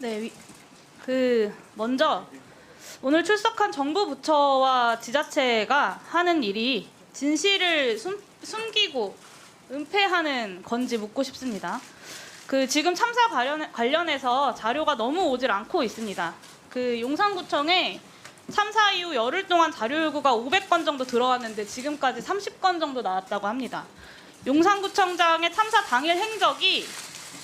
네, 위- 그 먼저 오늘 출석한 정부 부처와 지자체가 하는 일이 진실을 숨, 숨기고 은폐하는 건지 묻고 싶습니다. 그 지금 참사 관련, 관련해서 자료가 너무 오질 않고 있습니다. 그 용산구청에 참사 이후 열흘 동안 자료 요구가 500건 정도 들어왔는데 지금까지 30건 정도 나왔다고 합니다. 용산구청장의 참사 당일 행적이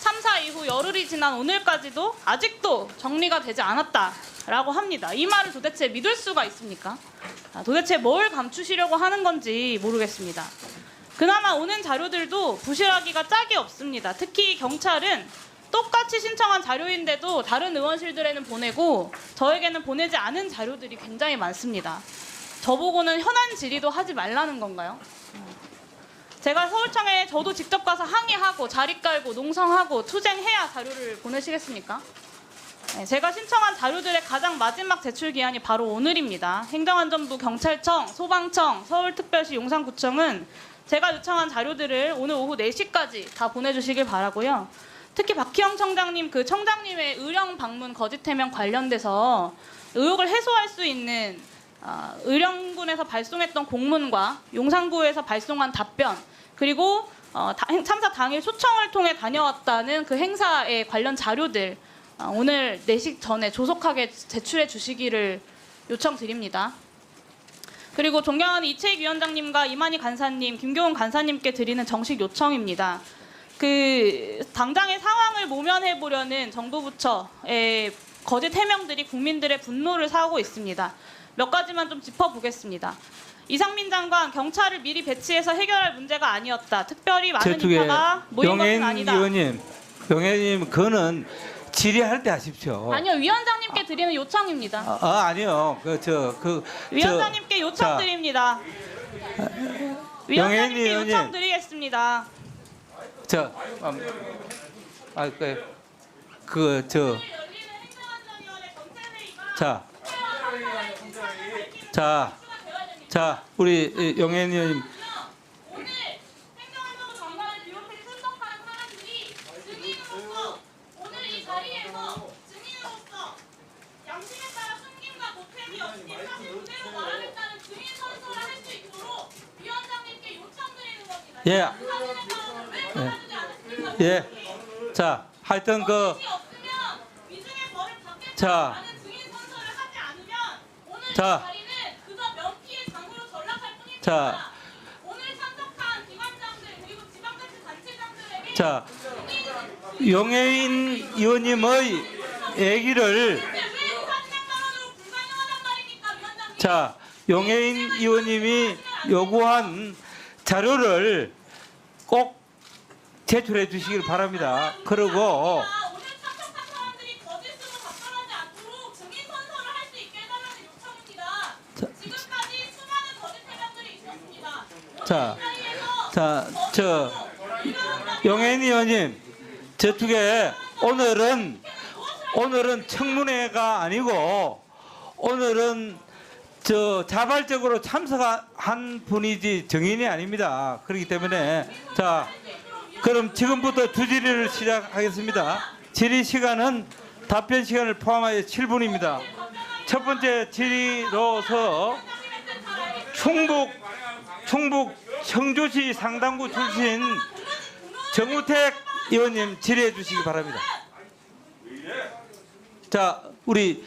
참사 이후 열흘이 지난 오늘까지도 아직도 정리가 되지 않았다라고 합니다. 이 말을 도대체 믿을 수가 있습니까? 아, 도대체 뭘 감추시려고 하는 건지 모르겠습니다. 그나마 오는 자료들도 부실하기가 짝이 없습니다. 특히 경찰은 똑같이 신청한 자료인데도 다른 의원실들에는 보내고 저에게는 보내지 않은 자료들이 굉장히 많습니다. 저보고는 현안 질의도 하지 말라는 건가요? 제가 서울청에 저도 직접 가서 항의하고 자리 깔고 농성하고 투쟁해야 자료를 보내시겠습니까? 네, 제가 신청한 자료들의 가장 마지막 제출 기한이 바로 오늘입니다. 행정안전부, 경찰청, 소방청, 서울특별시 용산구청은 제가 요청한 자료들을 오늘 오후 4시까지 다 보내주시길 바라고요. 특히 박희영 청장님 그 청장님의 의령 방문 거짓 해명 관련돼서 의혹을 해소할 수 있는 아, 의령군에서 발송했던 공문과 용산구에서 발송한 답변 그리고 어, 참사 당일 초청을 통해 다녀왔다는 그 행사에 관련 자료들 어, 오늘 4시 전에 조속하게 제출해 주시기를 요청드립니다. 그리고 존경하는 이채익 위원장님과 이만희 간사님, 김교훈 간사님께 드리는 정식 요청입니다. 그 당장의 상황을 모면해 보려는 정부 부처의 거짓 해명들이 국민들의 분노를 사고 있습니다. 몇 가지만 좀 짚어보겠습니다. 이상민 장관 경찰을 미리 배치해서 해결할 문제가 아니었다. 특별히 많은 제 인파가 모인 것은 아니다. 의원님, 영앤님 그거는 질의할 때 하십시오. 아니요 위원장님께 드리는 요청입니다. 아, 아, 아니요. 그 저그 위원장님께 요청드립니다. 위원장님께 의원님. 요청드리겠습니다. 저 음, 아, 그, 그 저 자, 자, 자, 우리 겁니다. 예. 않습니까? 예. 자, 하여튼 그 자. 증인 선서를 하지 않으면 오늘 자. 자. 자, 용해인 의원님의 얘기를 왜 400만 원으로 불가능하단 말입니까, 위원장님? 자, 용해인 의원님이 요구한 자료를 꼭 제출해 주시길 바랍니다. 그리고 자, 자, 저 용해인 의원님, 저쪽에 오늘은 오늘은 청문회가 아니고 오늘은 저 자발적으로 참석한 분이지 정인이 아닙니다. 그렇기 때문에 자 그럼 지금부터 주질의를 시작하겠습니다. 질의 시간은 답변 시간을 포함하여 7분입니다. 첫 번째 질의로서 충북 충북 청주시 상당구 출신 정우택 의원님 질의해 주시기 바랍니다. 자, 우리